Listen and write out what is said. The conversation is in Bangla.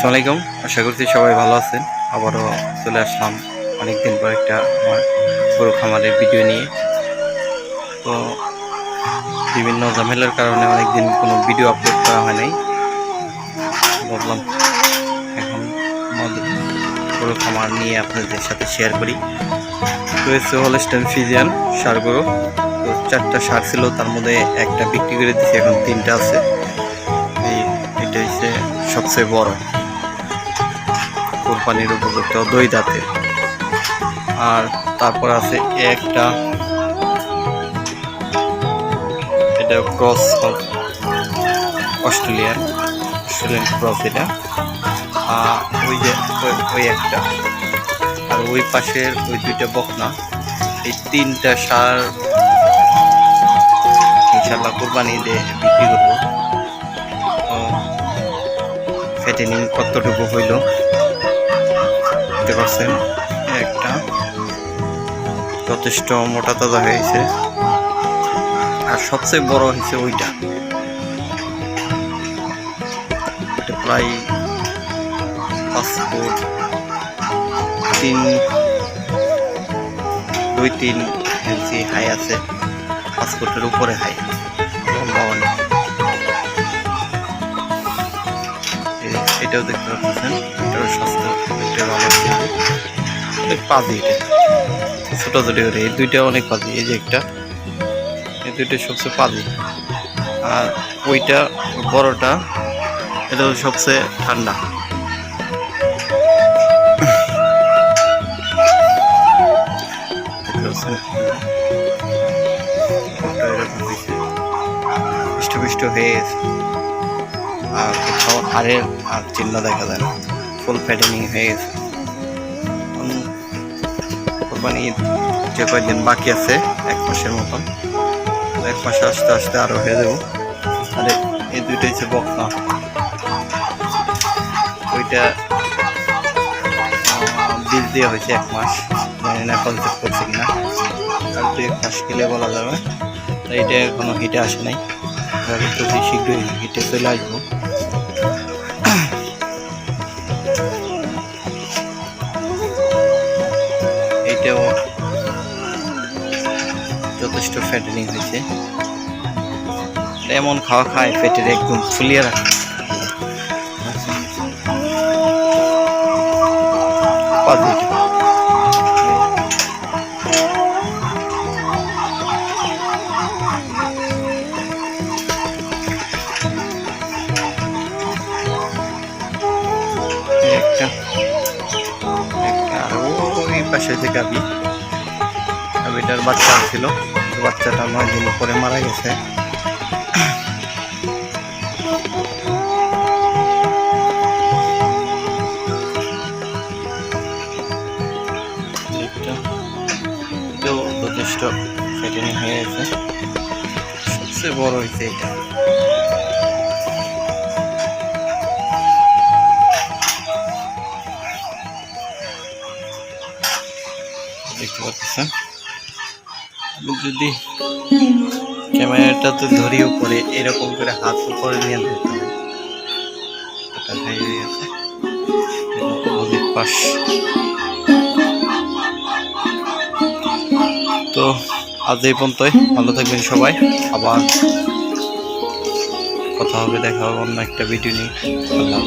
আসসালামু আলাইকুম আশা করছি সবাই ভালো আছেন। আবারও চলে আসলাম অনেকদিন পর একটা আমার গরু খামারের ভিডিও নিয়ে। তো বিভিন্ন ঝামেলার কারণে অনেকদিন কোনো ভিডিও আপলোড করা হয় নাই। ভাবলাম এখন আমাদের গরু খামার নিয়ে আপনাদের সাথে শেয়ার করি। রয়েছে হলস্টেন ফিজিয়ান সার গরু। তো চারটা সার ছিল, তার মধ্যে একটা বিক্রি করে দিয়েছি, এখন তিনটা আছে। এই, এটা হচ্ছে সবচেয়ে বড়। কোরবানির উপযুক্ত দই দাঁতের আর তারপর আছে একটা এটা ক্রস অস্ট্রেলিয়ান অস্ট্রেলিয়ান ক্রস এটা। আর ওই যে, ওই- একটা। আর ওই পাশের ওই দুইটা বকনা, এই তিনটা সার ইনশাল্লাহ কোরবানি দিয়ে বিক্রি করব। তো ফেটেনিং কতটুকু হইল? দেখতে পাচ্ছেন, একটা যথেষ্ট মোটা তাজা হয়েছে আর সবচেয়ে বড় হয়েছে ওইটা। প্রায় পাঁচ ফুট তিন, দুই, তিন ইঞ্চি হাই আছে, পাঁচ ফুটের উপরে হাই এটাও দেখতে পাচ্ছেন, এটাও স্বাস্থ্য ভালো অনেক পাজি এটা। ছোট ছোট করে, এই দুইটা অনেক পাজি, এই যে একটা, এই দুইটা সবচেয়ে পাজি। আর ওইটা, বড়টা, এটা সবচেয়ে ঠান্ডা। হয়ে গেছে। আর কোথাও হাড়ের আর চিহ্ন দেখা যায় না। ফুল ফ্যাটেনিং হয়ে গেছে। কোরবানি ঈদ যে কয়েকদিন বাকি আছে, এক মাসের মতন। এক মাসে আস্তে আস্তে আরও হয়ে যাব। আর, এই দুইটা হচ্ছে বকনা ওইটা বীজ দিয়ে হয়েছে এক মাস। জানি না কনসেপ্ট করছে কিনা। আর দুই এক মাস গেলে বলা যাবে। তো এইটা এখনও হিটে আসে নাই। শীঘ্রই হিটে চলে আসব। যথেষ্ট ফ্যাটেনিং হয়েছে। এমন খাওয়া খায়, পেটের একদম ফুলিয়ে রাখে। একটা আর ওই পাশে যে গাবি গাবিটার বাচ্চা ছিল। বাচ্চাটা নয় দিন পরে মারা গেছে। যথেষ্ট ফেটেনি হয়ে গেছে। সবচেয়ে বড় হয়েছে এটা। দেখতে পাচ্ছেন? যদি ক্যামেরাটা তো ধরিও পরে এরকম করে হাত উপরে নিয়ে ধরতে পাশ। তো আজ এই পর্যন্তই। ভালো থাকবেন সবাই। আবার কথা হবে, দেখা হবে অন্য একটা ভিডিও নিয়ে। আল্লাহ